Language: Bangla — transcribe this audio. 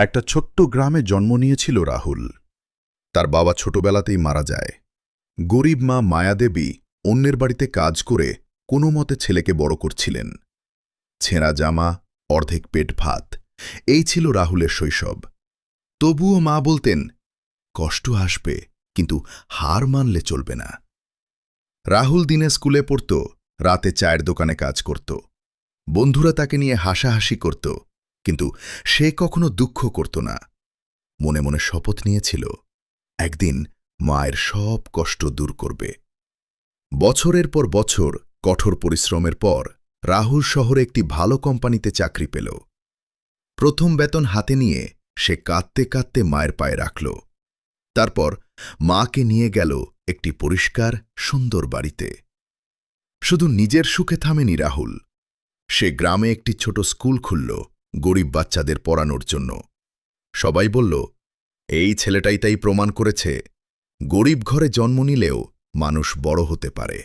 একটা ছোট্ট গ্রামে জন্ম নিয়েছিল রাহুল। তার বাবা ছোটবেলাতেই মারা যায়। গরিব মা মায়াদেবী অন্যের বাড়িতে কাজ করে কোনো মতে ছেলেকে বড় করছিলেন। ছেঁড়া জামা, অর্ধেক পেট ভাত, এই ছিল রাহুলের শৈশব। তবুও মা বলতেন, কষ্ট আসবে, কিন্তু হার মানলে চলবে না। রাহুল দিনে স্কুলে পড়ত, রাতে চায়ের দোকানে কাজ করত। বন্ধুরা তাকে নিয়ে হাসাহাসি করত। কিন্তু সে কখনো দুঃখ করত না। মনে মনে শপথ নিয়েছিল, একদিন মায়ের সব কষ্ট দূর করবে। বছরের পর বছর, কঠোর পরিশ্রমের পর, রাহুল শহরে একটি ভালো কোম্পানিতে চাকরি পেল। প্রথম বেতন হাতে নিয়ে সে কাঁদতে কাঁদতে মায়ের পায়ে রাখল। তারপর মাকে নিয়ে গেল একটি পরিষ্কার, সুন্দর বাড়িতে। শুধু নিজের সুখে থামেনি রাহুল। সে গ্রামে একটি ছোট স্কুল খুলল। গরিব বাচ্চাদের পড়ানোর জন্য। সবাই বলল, এই ছেলেটাই তাই প্রমাণ করেছে। গরিব ঘরে জন্ম নিলেও মানুষ বড় হতে পারে।